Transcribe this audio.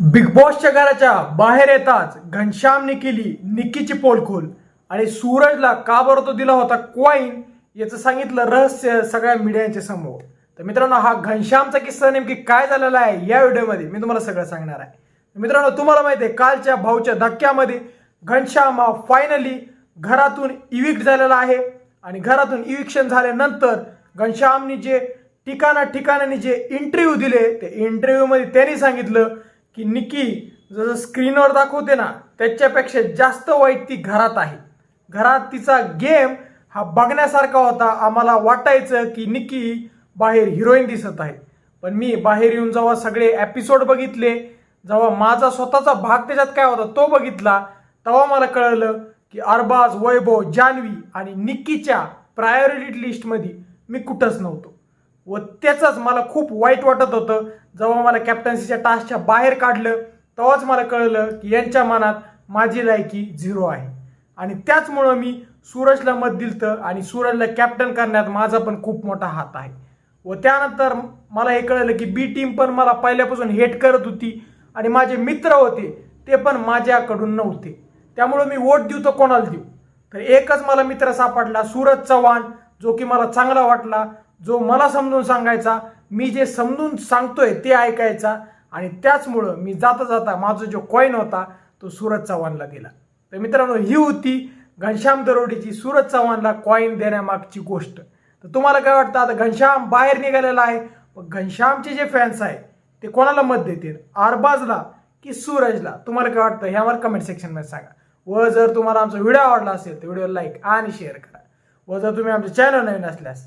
Big बॉसच्या घराच्या बाहेर येताच घनश्यामने केली निक्कीची पोलखोल. आणि सूरजला का बरं तो दिला होता क्वाईन याचं सांगितलं रहस्य सगळ्या मीडियाच्या समोर. तर मित्रांनो हा घनश्यामचा किस्सा नेमकी काय झालेला आहे या व्हिडिओमध्ये मी तुम्हाला सगळं सांगणार आहे. मित्रांनो तुम्हाला माहिती आहे कालच्या भाऊच्या धक्क्यामध्ये घनश्याम हा फायनली घरातून इविक्ट झालेला आहे. आणि घरातून इविक्शन झाल्यानंतर घनश्यामनी जे ठिकाणा ठिकाणाने जे इंटरव्ह्यू दिले ते इंटरव्ह्यूमध्ये त्यांनी सांगितलं की निकी जसं स्क्रीनवर दाखवते ना त्याच्यापेक्षा जास्त वाईट ती घरात आहे. घरात तिचा गेम हा बघण्यासारखा होता. आम्हाला वाटायचं की निकी बाहेर हिरोईन दिसत आहे. पण मी बाहेर येऊन जेव्हा सगळे एपिसोड बघितले जेव्हा माझा स्वतःचा भाग त्याच्यात काय होता तो बघितला तेव्हा मला कळलं की अरबाज वैभव जान्हवी आणि निक्कीच्या प्रायोरिटी लिस्टमध्ये मी कुठंच नव्हतो. व त्याचंच मला खूप वाईट वाटत होतं. जेव्हा मला कॅप्टन्सीच्या टास्कच्या बाहेर काढलं तेव्हाच मला कळलं की यांच्या मनात माझी लायकी झिरो आहे. आणि त्याचमुळं मी सूरजला मत दिलतं आणि सूरजला कॅप्टन करण्यात माझा पण खूप मोठा हात आहे. व त्यानंतर मला हे कळलं की बी टीम पण मला पहिल्यापासून हेट करत होती आणि माझे मित्र होते ते पण माझ्याकडून नव्हते. त्यामुळं मी वोट देऊ तर कोणाला देऊ? तर एकच मला मित्र सापडला सूरज चव्हाण जो की मला चांगला वाटला. जो मला समजून सांगायचा मी जे समजून सांगतोय ते ऐकायचा आणि त्याचमुळं मी जाता जाता माझा जो कॉईन होता तो सूरज चव्हाणला दिला. तर मित्रांनो ही होती घनश्याम दरोडेची सूरज चव्हाणला कॉईन देण्यामागची गोष्ट. तर तुम्हाला काय वाटतं? आता घनश्याम बाहेर निघालेला आहे. घनश्यामचे जे फॅन्स आहे ते कोणाला मत देतील? आरबाजला की सूरजला? तुम्हाला काय वाटतं? हे आम्हाला कमेंट सेक्शनमध्ये सांगा. व जर तुम्हाला आमचा व्हिडिओ आवडला असेल तर व्हिडिओ लाईक आणि शेअर करा. व जर तुम्ही आमचं चॅनल नवीन असल्यास